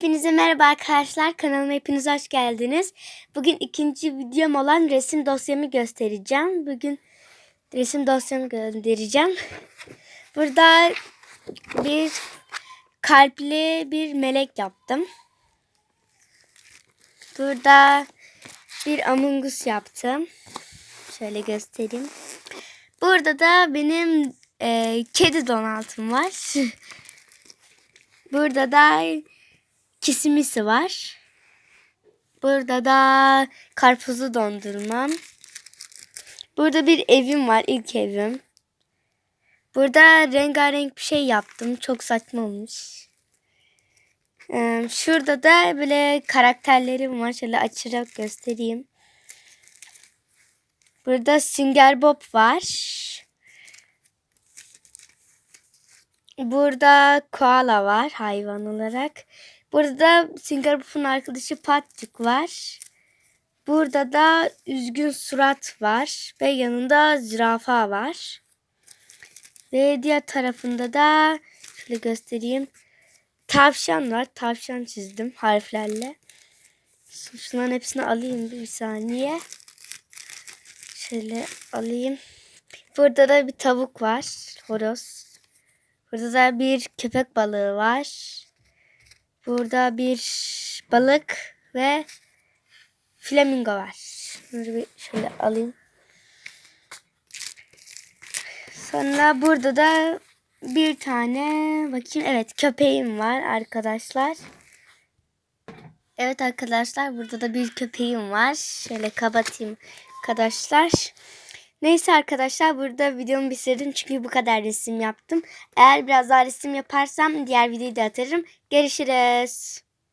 Hepinize merhaba arkadaşlar. Kanalıma hepiniz hoş geldiniz. Bugün ikinci videom olan resim dosyamı göstereceğim. Bugün resim dosyamı göndereceğim. Burada bir kalpli bir melek yaptım. Burada bir Among Us yaptım. Şöyle göstereyim. Burada da benim e, kedi donaltım var. Burada da kisimisi var. Burada da karpuzlu dondurmam. Burada bir evim var. ilk evim. Burada rengarenk bir şey yaptım. Çok saçma olmuş. Şurada da böyle karakterlerim var. Şöyle açarak göstereyim. Burada Sünger Bob var. Burada koala var hayvan olarak. Burada Bob'un arkadaşı Patçık var. Burada da üzgün surat var ve yanında zürafa var. Ve diğer tarafında da şöyle göstereyim. Tavşan var. Tavşan çizdim harflerle. Şunların hepsini alayım bir saniye. Şöyle alayım. Burada da bir tavuk var. Horoz. Burada da bir köpek balığı var. Burada bir balık ve flamingo var. Bunları bir şöyle alayım. Sonra burada da bir tane bakayım evet köpeğim var arkadaşlar. Evet arkadaşlar burada da bir köpeğim var. Şöyle kapatayım arkadaşlar. Neyse arkadaşlar burada videomu bitirdim çünkü bu kadar resim yaptım. Eğer biraz daha resim yaparsam diğer videoyu da atarım. Görüşürüz.